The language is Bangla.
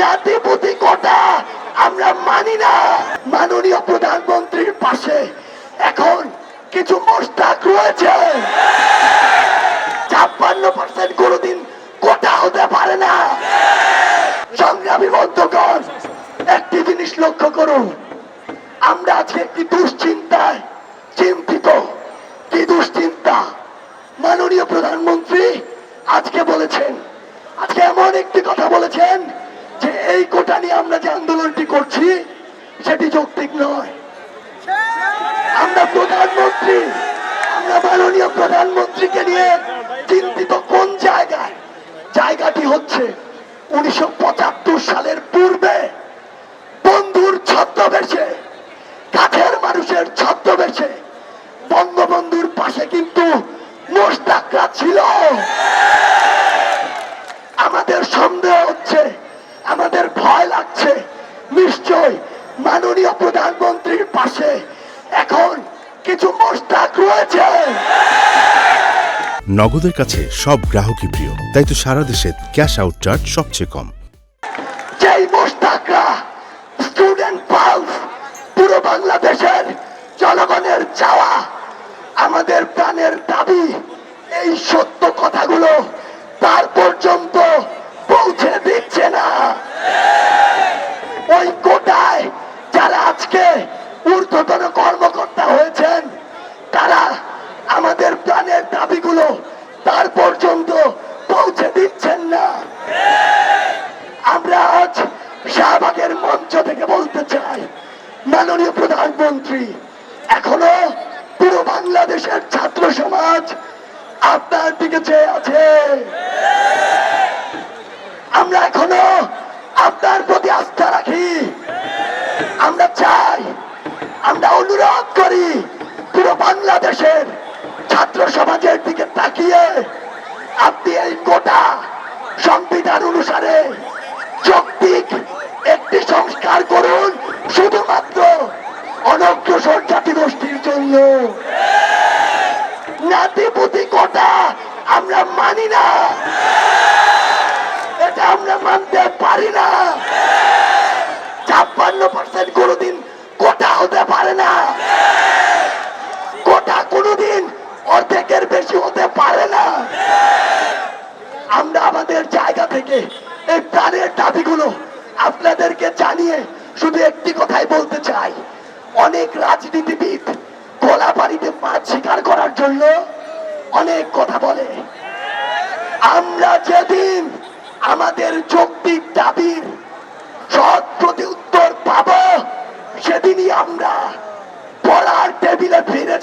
নাতিপুতি কোটা আমরা মানি না। মাননীয় প্রধানমন্ত্রীর পাশে এখন কিছু মোস্তাক রয়েছে। ছাপ্পান্ন পার্সেন্ট কোনোদিন কোটা হতে পারে না। সংগ্রামী বন্ধুগণ, একটি জিনিস লক্ষ্য করুন। আমরা আজকে একটি দুশ্চিন্তায় চিন্তিত। কি দুশ্চিন্তা? মাননীয় প্রধানমন্ত্রী আজকে বলেছেন, আজকে এমন একটি কথা বলেছেন এই কোটা নিয়ে আমরা যে আন্দোলনটি করছি, সেটি যৌক্তিক নয়। আমরা প্রধানমন্ত্রী, আমরা মাননীয় প্রধানমন্ত্রীকে নিয়ে চিন্তিত কোন জায়গায়? জায়গাটি হচ্ছে উনিশশো পঁচাত্তর সালের পূর্বে বন্ধুর ছদ্মবেশে, কাছের মানুষের ছদ্মবেশে বঙ্গবন্ধুর পাশে কিন্তু মোস্তাকরা ছিল। লাগছে নিশ্চয় মাননীয় প্রধানমন্ত্রীর পাশে এখন কিছু মোস্তাক রয়েছে। নগদের কাছে সব গ্রাহকই প্রিয় তাই তো সারা দেশে ক্যাশ আউট চার্জ সবচেয়ে কম। যেই মোস্তাকরা স্টুডেন্ট পালস পুরো বাংলাদেশের জনগণের চাওয়া আমাদের প্রাণের দাবি এই সত্য কথাগুলো তার পর্যন্ত পৌঁছে দিচ্ছে না ওই কোটায় যারা আজকে ঊর্ধ্বতন কর্মকর্তা হয়েছেন তারা আমাদের প্রাণের দাবিগুলো তার পর্যন্ত পৌঁছে দিচ্ছেন না আমরা আজ শাহবাগের মঞ্চ থেকে বলতে চাই মাননীয় প্রধানমন্ত্রী, এখনও পুরো বাংলাদেশের ছাত্র সমাজ আপনার দিকে চেয়ে আছে। আমরা এখনও আপনার প্রতি আস্থা রাখি। আমরা চাই, আমরা অনুরোধ করি পুরো বাংলাদেশের ছাত্র সমাজের দিকে তাকিয়ে আপনি এই গোটা সংবিধান অনুসারে জন্য নাতিপুতি কোটা আমরা মানি না। এটা আমরা মানতে পারি না। ছাপ্পান্ন পার্সেন্ট কোনোদিন কোটা হতে পারে না। কোটা কোনোদিন অর্ধেকের বেশি হতে পারে না। আমরা আমাদের জায়গা থেকে এই প্রাণের দাবিগুলো আপনাদেরকে জানিয়ে শুধু একটি কথাই বলতে চাই। অনেক রাজনীতিবিদ গোলা বাড়িতে মাছ শিকার করার জন্য অনেক কথা বলে। আমরা যেদিন আমাদের যৌক্তিক দাবির সৎ প্রতি উত্তর পাব, সেদিনই আমরা পড়ার টেবিলে ফিরে